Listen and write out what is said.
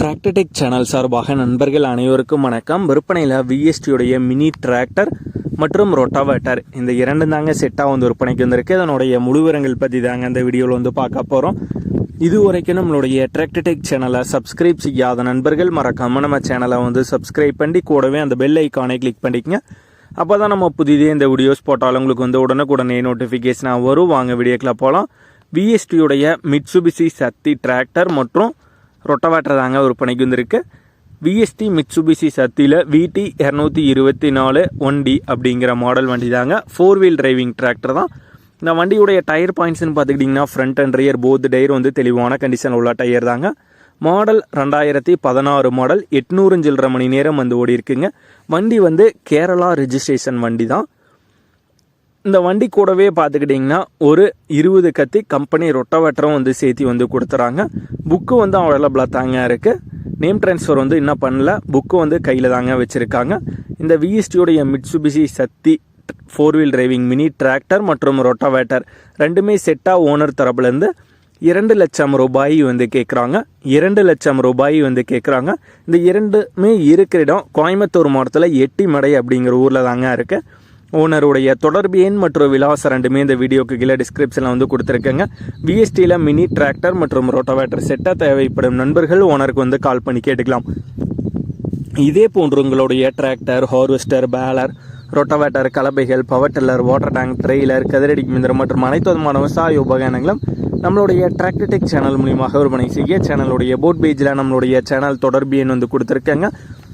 Tractor Tech channel சார்பாக நண்பர்கள் அனைவருக்கும் வணக்கம். விற்பனையில் விஎஸ்டியுடைய மினி டிராக்டர் மற்றும் ரொட்டாவேட்டர் இந்த இரண்டு தாங்க செட்டாக வந்து விற்பனைக்கு வந்திருக்கு. இதனுடைய முழுவிரங்கள் பற்றி தாங்க இந்த வீடியோவில் வந்து பார்க்க போகிறோம் இது வரைக்கும் நம்மளுடைய டிராக்டர்டெக் சேனலை சப்ஸ்கிரைப் செய்யாத நண்பர்கள் மறக்காமல் நம்ம சேனலை வந்து சப்ஸ்கிரைப் பண்ணி கூடவே அந்த பெல் ஐக்கானை கிளிக் பண்ணிக்கங்க. அப்போ தான் நம்ம புதிதே இந்த வீடியோஸ் போட்டாலும் உங்களுக்கு வந்து உடனுக்குடனே நோட்டிஃபிகேஷனாக வரும். வாங்க வீடியோக்கில் போகலாம் விஎஸ்டியுடைய மிட்சுபிசி சக்தி டிராக்டர் மற்றும் ரொட்டவேட்டர் தாங்க விற்பனைக்கு வந்திருக்கு. விஎஸ்டி மிட்சுபிசி சத்தியில் விடி இரநூத்தி இருபத்தி நாலு ஒன் டி அப்படிங்கிற மாடல் வண்டி தாங்க. ஃபோர் வீல் டிரைவிங் டிராக்டர் தான். இந்த வண்டியுடைய டயர் பாயிண்ட்ஸ்னு பார்த்துக்கிட்டிங்கன்னா front and rear both tyre வந்து தெளிவான கண்டிஷனில் உள்ள டயர் தாங்க. மாடல் ரெண்டாயிரத்தி பதினாறு மாடல் எட்நூறு சில்லரை மணி நேரம் வந்து ஓடி இருக்குங்க வண்டி வந்து கேரளா ரிஜிஸ்ட்ரேஷன் வண்டி தான். இந்த வண்டி கூடவே பார்த்துக்கிட்டிங்கன்னா ஒரு இருபது கத்தி கம்பெனி ரொட்டவேட்டரும் வந்து சேர்த்தி வந்து கொடுத்துறாங்க. புக்கு வந்து அவைலபிளாக தாங்க இருக்குது நேம் ட்ரான்ஸ்ஃபர் வந்து இன்னும் பண்ணல. புக்கு வந்து கையில் தாங்க வச்சுருக்காங்க. இந்த விஎஸ்டியோடைய Mitsubishi Shakti four wheel driving mini tractor மற்றும் ரொட்டவேட்டர் ரெண்டுமே செட்டாக ஓனர் தரப்புலேருந்து இரண்டு லட்சம் ரூபாய் வந்து கேட்குறாங்க இரண்டு லட்சம் ரூபாய் வந்து கேட்குறாங்க இந்த இரண்டுமே இருக்கிற இடம் கோயம்புத்தூர் மாவட்டத்தில் எட்டிமடை அப்படிங்கிற ஊரில் தாங்க இருக்குது ஓனருடைய தொடர்பு எண் மற்றும் விலாசம் ரெண்டுமே இந்த வீடியோக்கு கீழே டிஸ்கிரிப்ஷனில் வந்து கொடுத்துருக்கேங்க. விஎஸ்டியில் மினி டிராக்டர் மற்றும் ரோட்டோவேட்டர் செட்டாக தேவைப்படும் நண்பர்கள் ஓனருக்கு வந்து கால் பண்ணி கேட்டுக்கலாம். இதே போன்று உங்களுடைய tractor harvester baler rotavator கலப்பைகள் power tiller water tank trailer கதிரடி மிந்திரம் மற்றும் அனைத்து விதமான விவசாய உபகரணங்களும் நம்மளுடைய டிராக்டர்டெக் சேனல் மூலியமாக விற்பனை செய்ய சேனலுடைய போட் பேஜில் நம்மளுடைய சேனல் தொடர்பு எண் வந்து கொடுத்துருக்கேங்க.